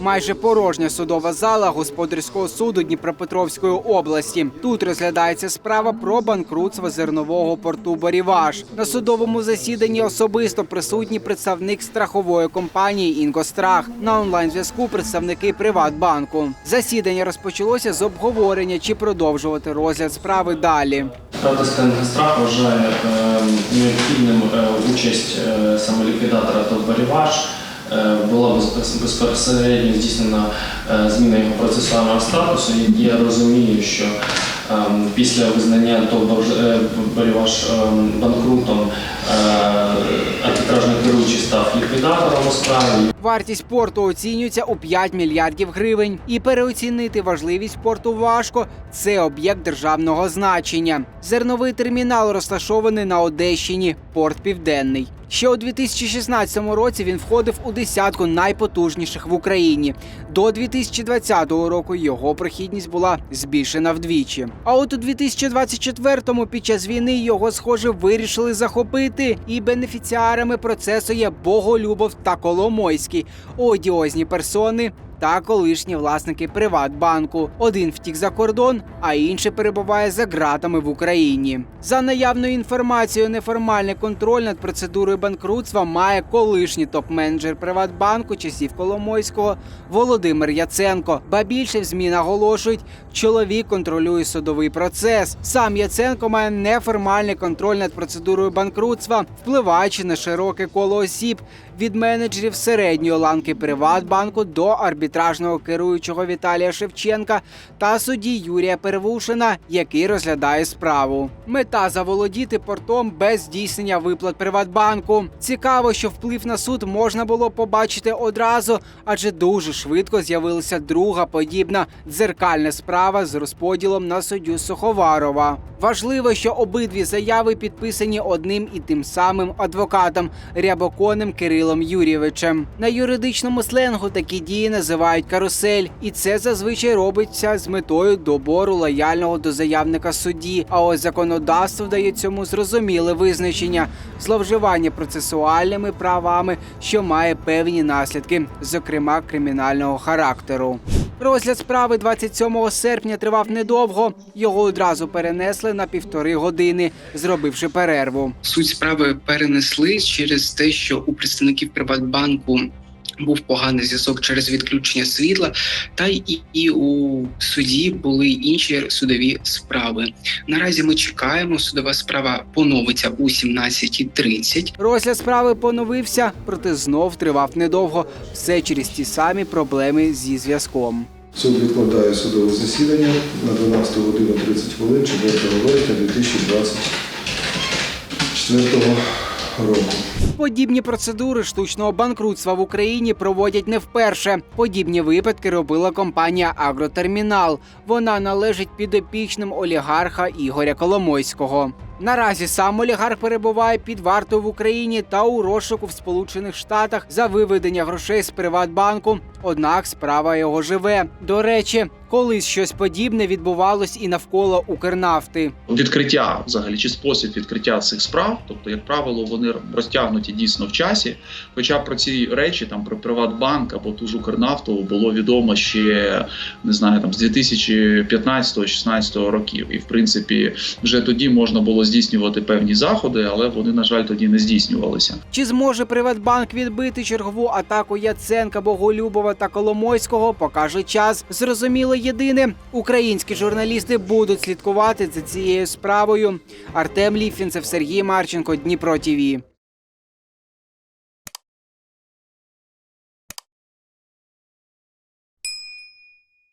Майже порожня судова зала господарського суду Дніпропетровської області. Тут розглядається справа про банкрутство зернового порту Боріваш. На судовому засіданні особисто присутній представник страхової компанії «Інгострах». На онлайн-зв'язку представники Приватбанку. Засідання розпочалося з обговорення, чи продовжувати розгляд справи далі. Правда, страх вважає е, необхідним е, участь е, саме Е, Була безпосередньо здійснена е, зміна його процесуального статусу. І я розумію, що е, після визнання «Борж- е, «Боріваш» е, банкрутом арбітражний керуючий став ліквідатором у справі. Вартість порту оцінюється у 5 мільярдів гривень. І переоцінити важливість порту важко. Це об'єкт державного значення. Зерновий термінал розташований на Одещині, порт Південний. Ще у 2016 році він входив у десятку найпотужніших в Україні. До 2020 року його прохідність була збільшена вдвічі. А от у 2024-му під час війни його, схоже, вирішили захопити. І бенефіціарами процесу є Боголюбов та Коломойський, одіозні персони. Та колишні власники Приватбанку. Один втік за кордон, а інший перебуває за ґратами в Україні. За наявною інформацією, неформальний контроль над процедурою банкрутства має колишній топ-менеджер Приватбанку часів Коломойського Володимир Яценко. Ба більше в ЗМІ наголошують, чоловік контролює судовий процес. Сам Яценко має неформальний контроль над процедурою банкрутства, впливаючи на широке коло осіб від менеджерів середньої ланки Приватбанку до арбітражного керуючого Віталія Шевченка та судді Юрія Первушина, який розглядає справу. Мета заволодіти портом без здійснення виплат Приватбанку. Цікаво, що вплив на суд можна було побачити одразу, адже дуже швидко з'явилася друга подібна дзеркальна справа з розподілом на суддю Суховарова. Важливо, що обидві заяви підписані одним і тим самим адвокатом Рябоконем Кирилом Юрійовичем. На юридичному сленгу такі дії називають карусель, і це зазвичай робиться з метою добору лояльного до заявника судді. А ось законодавство дає цьому зрозуміле визначення зловживання процесуальними правами, що має певні наслідки, зокрема кримінального характеру. Розгляд справи 27 серпня тривав недовго. Його одразу перенесли на півтори години, зробивши перерву. Суть справи перенесли через те, що у представників Приватбанку був поганий зв'язок через відключення світла, та й і у суді були інші судові справи. Наразі ми чекаємо. Судова справа поновиться у 17.30. Розгляд справи поновився, проте знов тривав недовго. Все через ті самі проблеми зі зв'язком. Суд відкладає судове засідання на 12 годину 30 хвилин 4 вересня 2024 року. Подібні процедури штучного банкрутства в Україні проводять не вперше. Подібні випадки робила компанія Агротермінал. Вона належить підопічним олігарха Ігоря Коломойського. Наразі сам олігарх перебуває під вартою в Україні та у розшуку в Сполучених Штатах за виведення грошей з Приватбанку. Однак справа його живе. До речі, колись щось подібне відбувалось і навколо Укрнафти. відкриття взагалі чи спосіб відкриття цих справ, тобто, як правило, вони розтягнуті дійсно в часі. Хоча про ці речі, там про Приватбанк або ту ж Укрнафту було відомо ще не знаю, там з 2015-16 років. І в принципі, вже тоді можна було здійснювати певні заходи, але вони, на жаль, тоді не здійснювалися. Чи зможе Приватбанк відбити чергову атаку Яценка, Боголюбова та Коломойського, покаже час. Зрозуміло єдине: українські журналісти будуть слідкувати за цією справою. Артем Ліфінцев, Сергій Марченко, Дніпро ТІВІ.